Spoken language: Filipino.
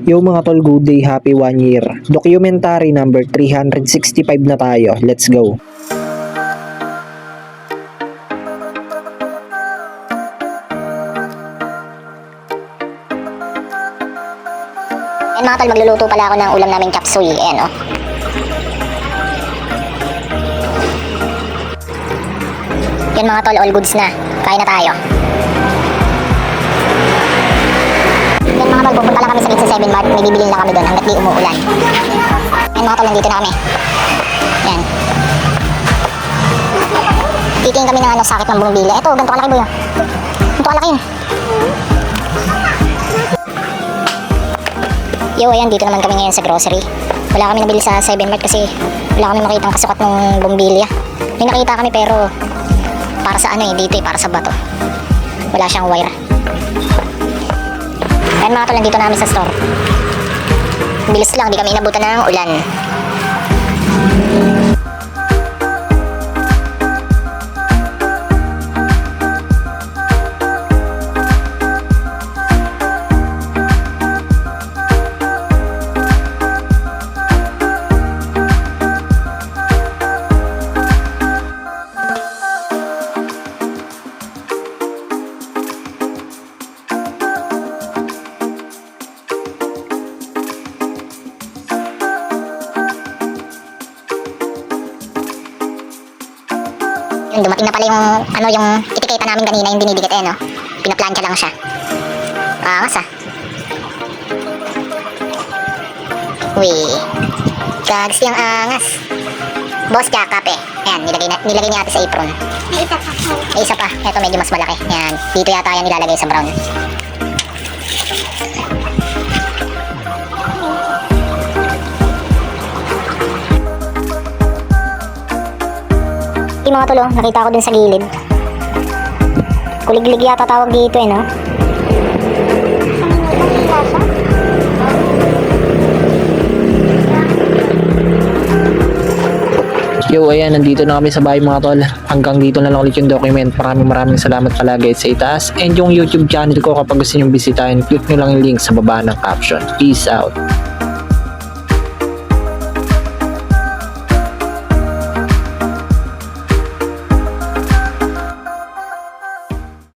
Yo mga tol, good day, happy one year. Documentary number 365 na tayo. Let's go. Ayan mga tol, magluluto pala ako ng ulam naming chapsuy. Ayan oh. Yan mga tol, all goods na. Kain na tayo. Mga tol, pupunta lang kami sa Pizza 7 Mart. May bibilin lang kami doon hanggat di umuulan. Yan mga tol, nandito na kami. Yan. Titingin kami ng ano, sakit ng bumibili. Ito, ganito kalaki boy. oh. Ganito kalaki yun. Yo, ayan, dito naman kami ngayon sa grocery. Wala kami nabili sa 7 Mart kasi wala kami makitang kasukat ng bumbilya. May nakita kami pero para sa ano eh, dito eh, para sa bato. Wala siyang wire. Ayan mga tol, nandito namin sa store. Bilis lang, di kami inabutan ng ulan. Yun, dumating na pala yung, ano, yung etiketa namin kanina, yung dinidikit eh, no? Pinaplansya lang siya. Angas ah. Uy. Gags yung angas. Boss Jack, kape. Ayan, nilagay, na, nilagay niya ate sa apron. May isa pa. May isa pa. Ito medyo mas malaki. Ayan, dito yata yan nilalagay sa brown. Mga tulo, nakita ko dun sa gilid. Kuliglig yata tawag dito eh, no? Yo, ayan, nandito na kami sa bahay mga tol. Hanggang dito na lang ulit yung document. Maraming maraming salamat palagi sa itaas. And yung YouTube channel ko kapag gusto nyo bisitahin, click nyo lang yung link sa baba ng caption. Peace out.